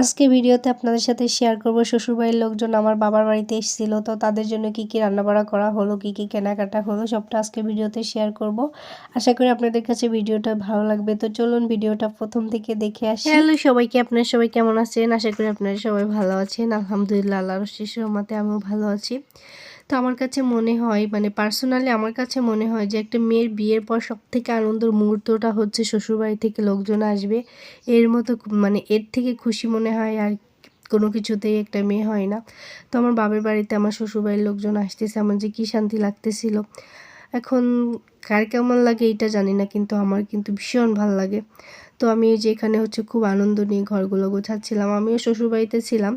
আজকে ভিডিওতে আপনাদের সাথে শেয়ার করব শ্বশুরবাড়ির লোকজন আমার বাবার বাড়িতে এসেছিল, তো তাদের জন্য কি কি রান্নাবাড়া করা হলো, কি কি কেনাকাটা হলো, সবটা আজকে ভিডিওতে শেয়ার করব। আশা করি আপনাদের কাছে ভিডিওটা ভালো লাগবে, তো চলুন ভিডিওটা প্রথম থেকে দেখে আসি। হ্যালো সবাইকে, আপনারা সবাই কেমন আছেন? আশা করি আপনারা সবাই ভালো আছেন, আলহামদুলিল্লাহ, আল্লাহর শিশুর মতে আমিও ভালো আছি। তো আমার কাছে মনে হয় মানে পার্সোনালি আমার কাছে মনে হয় যে একটা মেয়ের বিয়ের পর সব থেকে আনন্দের মুহূর্তটা হচ্ছে শ্বশুরবাড়ি থেকে লোকজন আসবে। এর মতো মানে এর থেকে খুশি মনে হয় আর কোনো কিছুতেই একটা মেয়ে হয় না। তো আমার বাবার বাড়িতে আমার শ্বশুরবাড়ির লোকজন আসতেছে, আমার যে কী শান্তি লাগতেছিল। এখন কার কেমন লাগে এটা জানি না, কিন্তু আমার কিন্তু ভীষণ ভালো লাগে। তো আমি যে এখানে হচ্ছে খুব আনন্দ নিয়ে ঘরগুলো গোছাচ্ছিলাম, আমিও শ্বশুরবাড়িতে ছিলাম।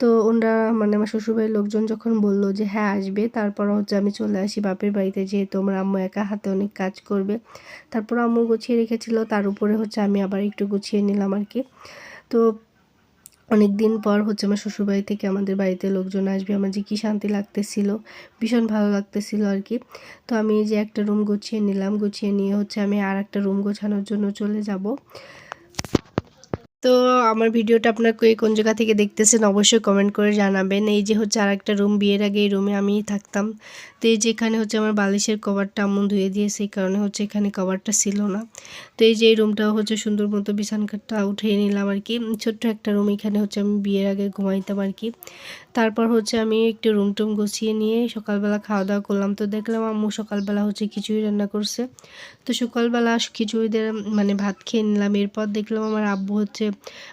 তো ওনারা মানে আমার শ্বশুরবাড়ির লোকজন যখন বলল যে হ্যাঁ আসবে, তারপর হচ্ছে আমি চলে আসি বাপের বাড়িতে, যেহেতু আমার আম্মু একা হাতে অনেক কাজ করবে। তারপর আম্মু গুছিয়ে রেখেছিল, তার উপরে হচ্ছে আমি আবার একটু গুছিয়ে নিলাম আর কি তো অনেক দিন পর হচ্ছে আমার শ্বশুরবাড়ি থেকে আমাদের বাড়িতে লোকজন আসবে, আমার যে কী শান্তি লাগতেছিল, ভীষণ ভালো লাগতেছিল আর কি তো আমি যে একটা রুম গুছিয়ে নিলাম, গুছিয়ে নিয়ে হচ্ছে আমি আর একটা রুম গোছানোর জন্য চলে যাব। তো আমার ভিডিওটা আপনার কোন জায়গা থেকে দেখতেছেন অবশ্যই কমেন্ট করে জানাবেন। এই যে হচ্ছে আর একটা রুম বিয়ের আগে এই রুমে আমি থাকতাম। তো এই যে এখানে হচ্ছে আমার বালিশের কভারটা আমন ধুয়ে দিয়ে সেই কারণে হচ্ছে এখানে কভারটা ছিল না। তো এই যে এই রুমটাও হচ্ছে সুন্দর মতো বিছানকাটটা উঠিয়ে নিলাম আর কি ছোট্ট একটা রুম এখানে হচ্ছে আমি বিয়ের আগে ঘুমাইতাম আর কি তারপর হচ্ছে আমি একটু রুম টুম গুছিয়ে নিয়ে সকালবেলা খাওয়া দাওয়া করলাম। তো দেখলাম আম্মু সকালবেলা হচ্ছে খিচুড়ি রান্না করছে। তো সকালবেলা খিচুড়িদের মানে ভাত খেয়ে নিলাম। এরপর দেখলাম আমার আব্বু হচ্ছে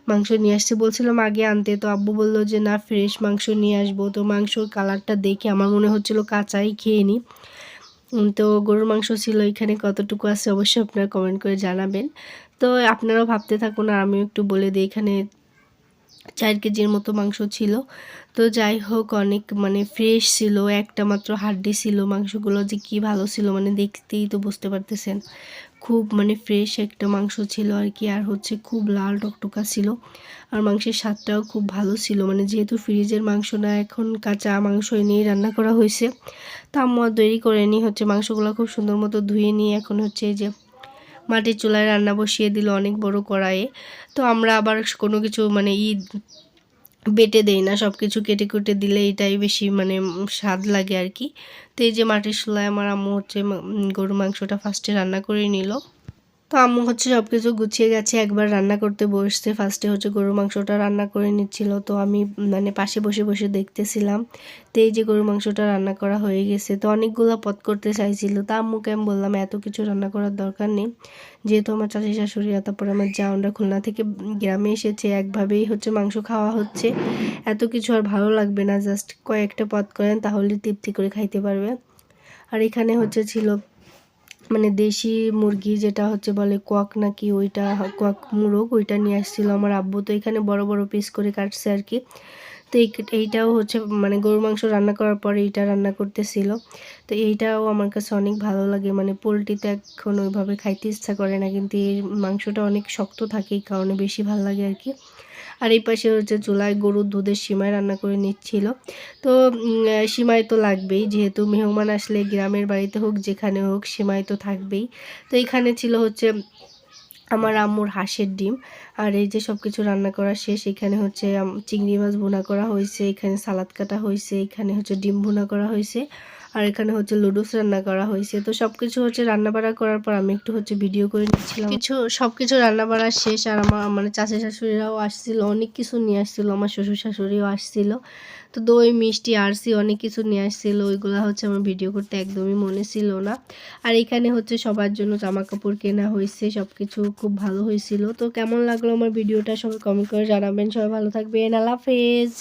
মাংস নিয়ে আসছে। বলছিলাম আগে আনতে। তো আব্বু বলল যে, না ফ্রেশ মাংস নিয়ে আসব। তো মাংসর কালারটা দেখে আমার মনে হচ্ছিল, কাঁচাই খেয়ে নিই তো গরুর মাংস ছিল এখানে কতটুকু আছে অবশ্যই আপনারা কমেন্ট করে জানাবেন। তো আপনারাও ভাবতে থাকুন আর আমিও একটু বলে দিই, এখানে চার কেজির মতো মাংস ছিল। তো যাই হোক, অনেক মানে ফ্রেশ ছিল, একটা মাত্র হাড্ডি ছিল মাংসগুলো যে কি ভালো ছিল মানে দেখতেই তো বুঝতে পারতেছেন। খুব মানে ফ্রেশ একটা মাংস ছিল আর কি, আর হচ্ছে খুব লাল টকটকা ছিল। আর মাংসের স্বাদটাও খুব ভালো ছিল মানে যেহেতু ফ্রিজের মাংস না, এখন কাঁচা মাংস নিয়ে রান্না করা হয়েছে। তা আম্মা তৈরি করে নিই হচ্ছে মাংসগুলো খুব সুন্দর মতো ধুয়ে নিয়ে এখন হচ্ছে এই যে মাটির চুলায় রান্না বসিয়ে দিল অনেক বড় কড়াইয়ে। তো আমরা আবার কোনো কিছু মানে ঈদ বেটে দেই না সব কিছু কেটে কুটে দিলে এটাই বেশি মানে স্বাদ লাগে আর কি। তো এই যে মাটির চুলায় আমার আম্মু হচ্ছে গরু মাংসটা ফার্স্টে রান্না করে নিল। তো আম্মু হচ্ছে সব কিছু গুছিয়ে গেছে, একবার রান্না করতে বসতে ফার্স্টে হচ্ছে গরুর মাংসটা রান্না করে নিচ্ছিল, তো আমি মানে পাশে বসে বসে দেখতেছিলাম। তো এই যে গরুর মাংসটা রান্না করা হয়ে গেছে, তো অনেকগুলো পথ করতে চাইছিল। তা আম্মুকে আমি বললাম, এত কিছু রান্না করার দরকার নেই। যেহেতু আমার চাষি শাশুড়ি তারপরে আমার জাউনরা খুলনা থেকে গ্রামে এসেছে, একভাবেই হচ্ছে মাংস খাওয়া হচ্ছে। এত কিছু আর ভালো লাগবে না জাস্ট কয়েকটা পথ করেন তাহলে তৃপ্তি করে খাইতে পারবে। আর এখানে হচ্ছে ছিল মানে দেশি মুরগি যেটা হচ্ছে বলে কোয়াক নাকি ওইটা, কোয়াক মুরগ ওইটা নিয়ে আসছিল আমার আব্বু। তো এখানে বড় বড় পিস করে কাটছে আর কি। তো এইটাও হচ্ছে মানে গরুর মাংস রান্না করার পরে এইটা রান্না করতেছিল। তো এইটাও আমার কাছে অনেক ভালো লাগে। মানে পোলট্রিতে এখন ওইভাবে খাইতে ইচ্ছা করে না, কিন্তু এই মাংসটা অনেক শক্ত থাকে এই কারণে বেশি ভালো লাগে আর কি। আর এই পাশে হচ্ছে চুলায় গরুর দুধের সিমাই রান্না করে নিচ্ছিল। তো সিমাই তো লাগবেই, যেহেতু মেহমান আসলে গ্রামের বাড়িতে হোক, যেখানে হোক, সিমাই তো থাকবেই। তো এখানে ছিল হচ্ছে আমার আম্মুর হাঁসের ডিম। আর এই যে সব কিছু রান্না করা শেষ, এখানে হচ্ছে চিংড়ি মাছ বোনা করা হয়েছে, এখানে সালাদ কাটা হয়েছে, এখানে হচ্ছে ডিম বোনা করা হয়েছে। আর এখানে হচ্ছে লুডুস রান্না করা হয়েছে। তো সব কিছু হচ্ছে রান্নাবাড়া করার পর আমি একটু হচ্ছে ভিডিও করে নিচ্ছিলাম। কিছু সব কিছু রান্নাবাড়া শেষ আর আমার মানে চাচি শাশুড়িরাও আসছিল, অনেক কিছু নিয়ে আসছিল, আমার শ্বশুর শাশুড়িও আসছিল। তো দই, মিষ্টি, আরসি, অনেক কিছু নিয়ে আসছিল, ওইগুলো হচ্ছে আমার ভিডিও করতে একদমই মনে ছিল না। আর এখানে হচ্ছে সবার জন্য জামা কাপড় কেনা হয়েছে সব কিছু খুব ভালো হয়েছিল। তো কেমন লাগল আমার ভিডিওটা সবাই কমেন্ট করে জানাবেন। সবাই ভালো থাকবেন, আল্লাহ হাফেজ।